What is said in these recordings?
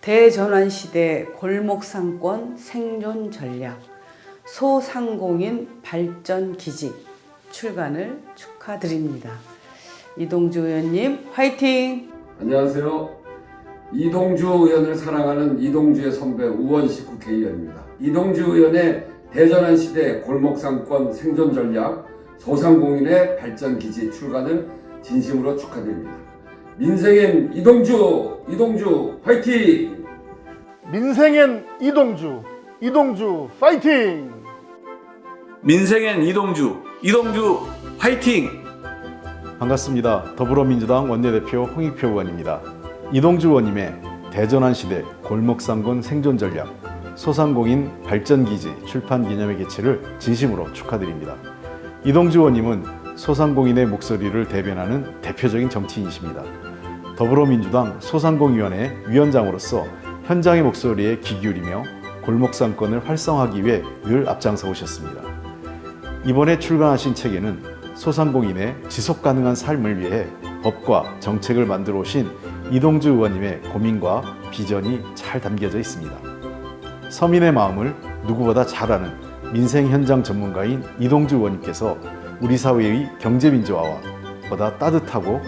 대전환 시대 골목 상권 생존 전략 소상공인 발전 기지 출간을 축하드립니다. 이동주 의원님 화이팅! 안녕하세요. 이동주 의원을 사랑하는 이동주의 선배 우원식 국회의원입니다. 이동주 의원의 대전환 시대 골목 상권 생존 전략 소상공인의 발전 기지 출간을 진심으로 축하드립니다. 민생엔 이동주, 이동주 화이팅! 민생엔 이동주, 이동주 파이팅! 민생엔 이동주, 이동주 화이팅! 반갑습니다. 더불어민주당 원내대표 홍익표 의원입니다. 이동주 의원님의 대전환 시대 골목상권 생존 전략 소상공인 발전기지 출판 기념회 개최를 진심으로 축하드립니다. 이동주 의원님은 소상공인의 목소리를 대변하는 대표적인 정치인이십니다. 더불어민주당 소상공위원회 위원장으로서 현장의 목소리에 귀 기울이며 골목상권을 활성화하기 위해 늘 앞장서 오셨습니다. 이번에 출간하신 책에는 소상공인의 지속 가능한 삶을 위해 법과 정책을 만들어 오신 이동주 의원님의 고민과 비전이 잘 담겨져 있습니다. 서민의 마음을 누구보다 잘 아는 민생 현장 전문가인 이동주 의원님께서 우리 사회의 경제 민주화와 보다 따뜻하고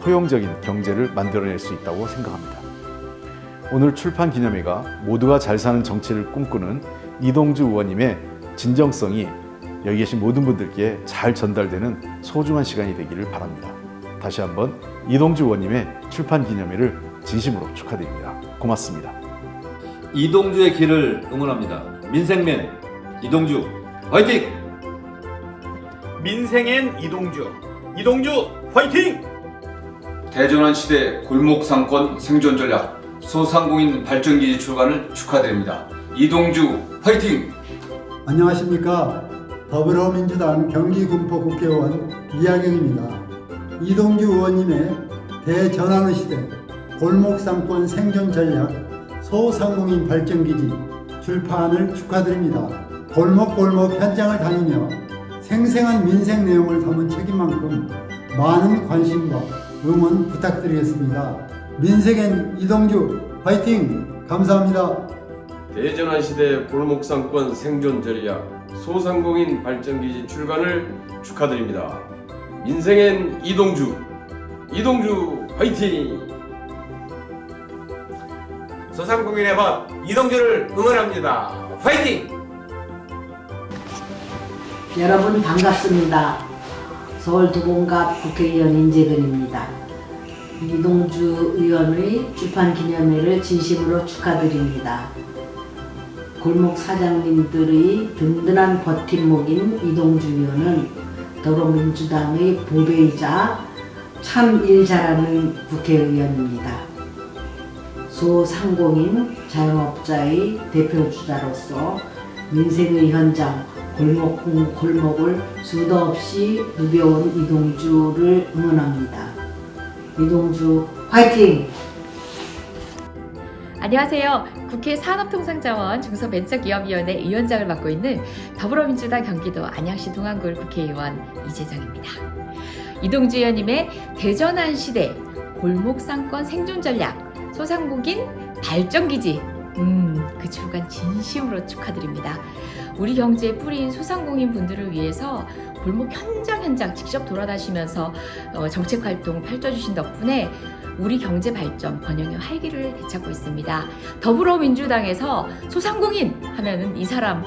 포용적인 경제를 만들어낼 수 있다고 생각합니다. 오늘 출판 기념회가 모두가 잘 사는 정치를 꿈꾸는 이동주 의원님의 진정성이 여기 계신 모든 분들께 잘 전달되는 소중한 시간이 되기를 바랍니다. 다시 한번 이동주 의원님의 출판 기념회를 진심으로 축하드립니다. 고맙습니다. 이동주의 길을 응원합니다. 민생맨 이동주 화이팅! 민생엔 이동주, 이동주 화이팅! 대전환 시대 골목 상권 생존 전략 소상공인 발전기지 출간을 축하드립니다. 이동주 화이팅! 안녕하십니까. 더불어민주당 경기군포 국회의원 이하경입니다. 이동주 의원님의 대전환의 시대 골목상권 생존 전략 소상공인 발전기지 출판을 축하드립니다. 골목골목 현장을 다니며 생생한 민생 내용을 담은 책인 만큼 많은 관심과 응원 부탁드리겠습니다. 민생엔 이동주 화이팅! 감사합니다. 대전환 시대 골목상권 생존 전략 소상공인 발전기지 출간을 축하드립니다. 민생엔 이동주, 이동주 화이팅! 소상공인의 법 이동주를 응원합니다. 화이팅! 여러분 반갑습니다. 서울 도봉갑 국회의원 인재근입니다. 이동주 의원의 출판 기념회를 진심으로 축하드립니다. 골목 사장님들의 든든한 버팀목인 이동주 의원은 더불어민주당의 보배이자 참 일 잘하는 국회의원입니다. 소상공인 자영업자의 대표주자로서 민생의 현장 골목 골목을 수도 없이 누벼온 이동주를 응원합니다. 이동주 화이팅! 안녕하세요. 국회 산업통상자원 중소벤처기업위원회 위원장을 맡고 있는 더불어민주당 경기도 안양시 동안구 국회의원 이재정입니다. 이동주 의원님의 대전환 시대 골목상권 생존 전략 소상공인 발전기지 음, 그 출간 진심으로 축하드립니다. 우리 경제의 뿌리인 소상공인 분들을 위해서 골목 현장 현장 직접 돌아다니면서 어, 정책 활동 펼쳐주신 덕분에 우리 경제 발전 번영의 활기를 되찾고 있습니다. 더불어민주당에서 소상공인 하면은 이 사람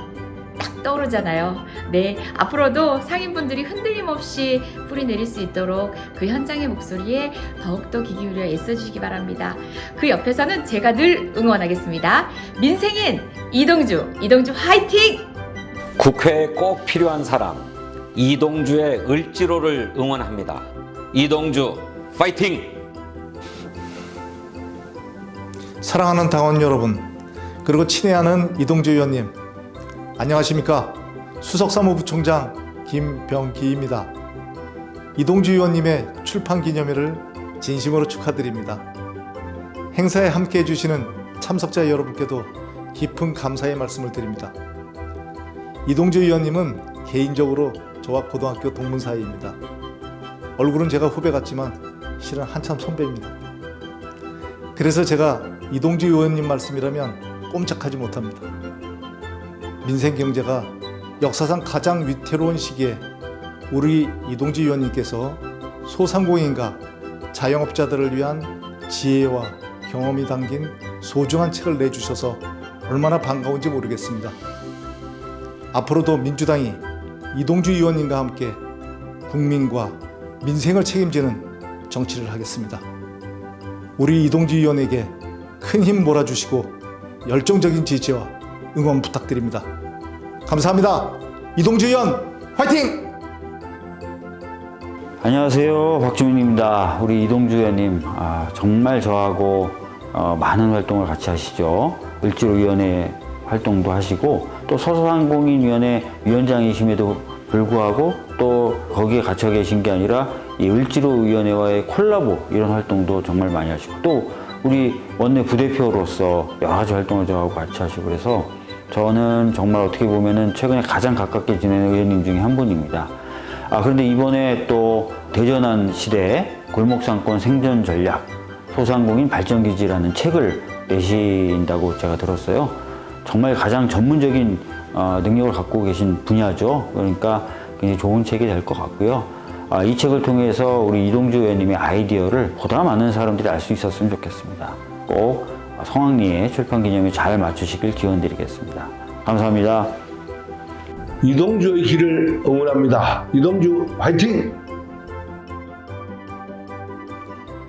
딱 떠오르잖아요. 네, 앞으로도 상인분들이 흔들림 없이 뿌리 내릴 수 있도록 그 현장의 목소리에 더욱더 귀 기울여 애써주시기 바랍니다. 그 옆에서는 제가 늘 응원하겠습니다. 민생인 이동주, 이동주 화이팅! 국회에 꼭 필요한 사람 이동주의 을지로를 응원합니다. 이동주 파이팅! 사랑하는 당원 여러분, 그리고 친애하는 이동주 의원님, 안녕하십니까? 수석사무부총장 김병기입니다. 이동주 의원님의 출판 기념회를 진심으로 축하드립니다. 행사에 함께 해 주시는 참석자 여러분께도 깊은 감사의 말씀을 드립니다. 이동주 의원님은 개인적으로 저와 고등학교 동문 사이입니다. 얼굴은 제가 후배 같지만 실은 한참 선배입니다. 그래서 제가 이동주 의원님 말씀이라면 꼼짝하지 못합니다. 민생 경제가 역사상 가장 위태로운 시기에 우리 이동주 의원님께서 소상공인과 자영업자들을 위한 지혜와 경험이 담긴 소중한 책을 내주셔서 얼마나 반가운지 모르겠습니다. 앞으로도 민주당이 이동주 의원님과 함께 국민과 민생을 책임지는 정치를 하겠습니다. 우리 이동주 의원에게 큰 힘 몰아주시고 열정적인 지지와 응원 부탁드립니다. 감사합니다. 이동주 의원 화이팅! 안녕하세요. 박주민입니다. 우리 이동주 의원님, 아, 정말 저하고 어, 많은 활동을 같이 하시죠. 을지로위원회 활동도 하시고 또 소상공인위원회 위원장이심에도 불구하고 또 거기에 갇혀 계신 게 아니라 이 을지로위원회와의 콜라보 이런 활동도 정말 많이 하시고 또 우리 원내 부대표로서 여러 가지 활동을 저하고 같이 하시고 그래서 저는 정말 어떻게 보면은 최근에 가장 가깝게 지내는 의원님 중에 한 분입니다. 아, 그런데 이번에 또 대전한 시대 골목상권 생존 전략 소상공인 발전기지라는 책을 내신다고 제가 들었어요. 정말 가장 전문적인 어, 능력을 갖고 계신 분야죠. 그러니까 굉장히 좋은 책이 될 것 같고요. 아, 이 책을 통해서 우리 이동주 의원님의 아이디어를 보다 많은 사람들이 알 수 있었으면 좋겠습니다. 꼭 성황리에 출판 기념에 잘 맞추시길 기원 드리겠습니다. 감사합니다. 이동주의 길을 응원합니다. 이동주 화이팅!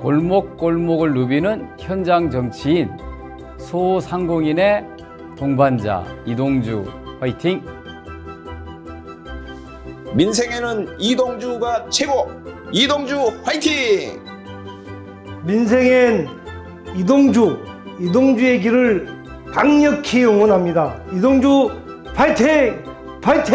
골목골목을 누비는 현장 정치인 소상공인의 동반자 이동주 화이팅! 민생에는 이동주가 최고! 이동주 화이팅! 민생엔 이동주, 이동주의 길을 강력히 응원합니다. 이동주 파이팅! 파이팅!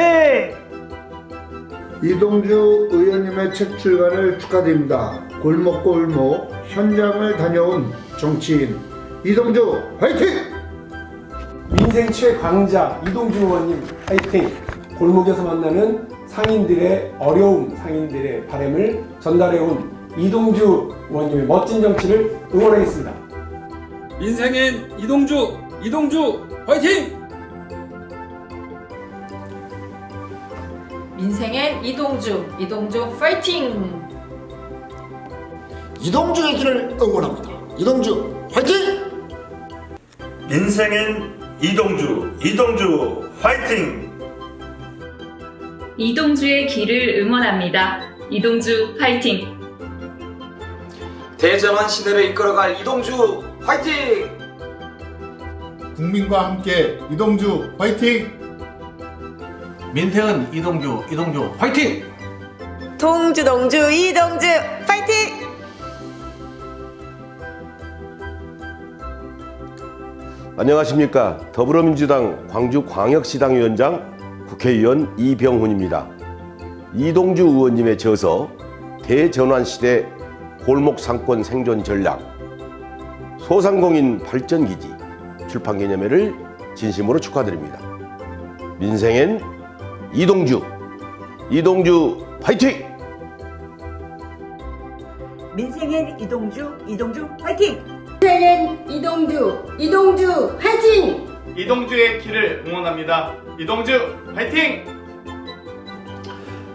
이동주 의원님의 책 출간을 축하드립니다. 골목골목 현장을 다녀온 정치인 이동주 화이팅! 민생 최강자 이동주 의원님 파이팅! 골목에서 만나는 상인들의 어려움, 상인들의 바램을 전달해온 이동주 의원님의 멋진 정치를 응원하겠습니다. 민생엔 이동주, 이동주 화이팅! 민생엔 이동주, 이동주 파이팅! 이동주의 길을 응원합니다. 이동주 화이팅! 민생엔 이동주, 이동주 화이팅! 이동주의 길을 응원합니다. 이동주 파이팅! 대전한 시대를 이끌어갈 이동주 화이팅! 국민과 함께 이동주 화이팅! 민생은 이동주, 이동주 화이팅! 동주, 동주, 이동주 파이팅! 안녕하십니까. 더불어민주당 광주광역시당 위원장 국회의원 이병훈입니다. 이동주 의원님의 저서 대전환 시대 골목 상권 생존 전략 소상공인 발전 기지 출판 기념회를 진심으로 축하드립니다. 민생엔 이동주, 이동주 파이팅! 민생엔 이동주, 이동주 화이팅! 민생엔 이동주, 이동주 파이팅! 이동주의 길을 응원합니다. 이동주 화이팅!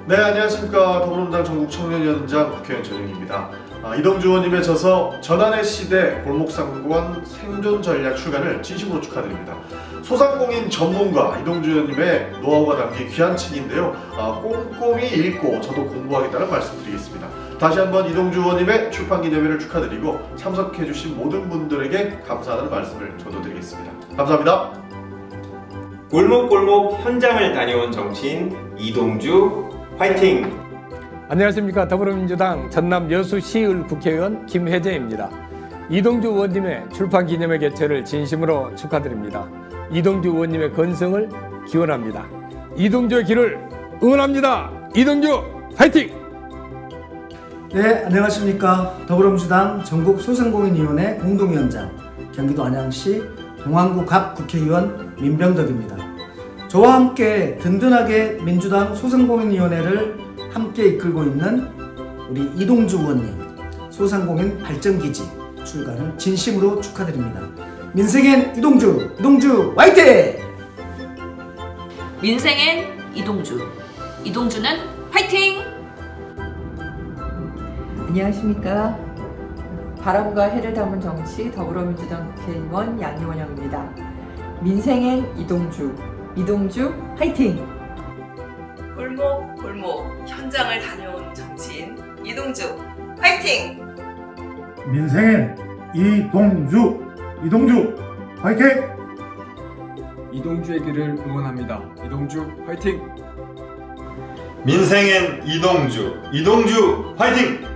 네 안녕하십니까 더불어민주당 전국 청년위원장 국회의원 전용기입니다. 아, 이동주 의원님의 저서 전환의 시대 골목상권 생존 전략 출간을 진심으로 축하드립니다. 소상공인 전문가 이동주 의원님의 노하우가 담긴 귀한 책인데요. 아, 꼼꼼히 읽고 저도 공부하겠다는 말씀드리겠습니다. 다시 한번 이동주 의원님의 출판 기념회를 축하드리고 참석해주신 모든 분들에게 감사하다는 말씀을 저도 드리겠습니다. 감사합니다. 골목골목 현장을 다녀온 정치인 이동주 화이팅! 안녕하십니까 더불어민주당 전남 여수시을 국회의원 김혜재입니다. 이동주 의원님의 출판 기념회 개최를 진심으로 축하드립니다. 이동주 의원님의 건승을 기원합니다. 이동주의 길을 응원합니다. 이동주 파이팅! 네, 안녕하십니까. 더불어민주당 전국 소상공인위원회 공동위원장, 경기도 안양시 동안구 갑 국회의원 민병덕입니다. 저와 함께 든든하게 민주당 소상공인위원회를 함께 이끌고 있는 우리 이동주 의원님, 소상공인 발전기지 출간을 진심으로 축하드립니다. 민생엔 이동주, 이동주 화이팅! 민생엔 이동주, 이동주는 화이팅! 안녕하십니까. 바람과 해를 담은 정치 더불어민주당 국회의원 양이원영입니다. 민생엔 이동주, 이동주 화이팅! 골목 골목 현장을 다녀온 정치인 이동주 화이팅! 민생엔 이동주 이동주 화이팅! 이동주의 길을 응원합니다. 이동주 화이팅! 민생엔 이동주 이동주 화이팅!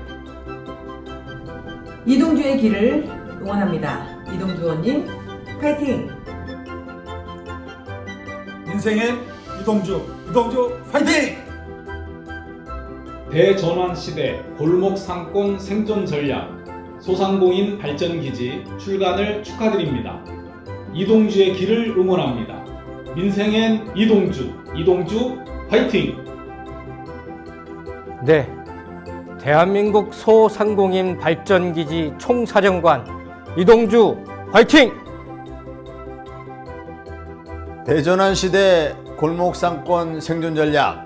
이동주의 길을 응원합니다. 이동주 의원님 파이팅! 민생엔 이동주, 이동주 화이팅! 대전환 시대 골목 상권 생존 전략 소상공인 발전 기지 출간을 축하드립니다. 이동주의 길을 응원합니다. 민생엔 이동주, 이동주 화이팅! 네. 대한민국 소상공인 발전기지 총사령관 이동주 화이팅! 대전환 시대 골목상권 생존 전략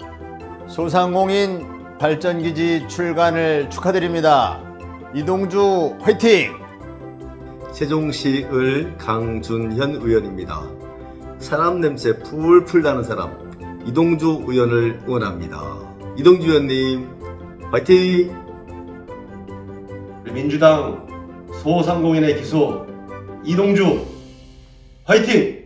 소상공인 발전기지 출간을 축하드립니다. 이동주 화이팅! 세종시 을 강준현 의원입니다. 사람 냄새 풀풀 나는 사람 이동주 의원을 응원합니다. 이동주 의원님 화이팅! 민주당 소상공인의 기소 이동주 화이팅!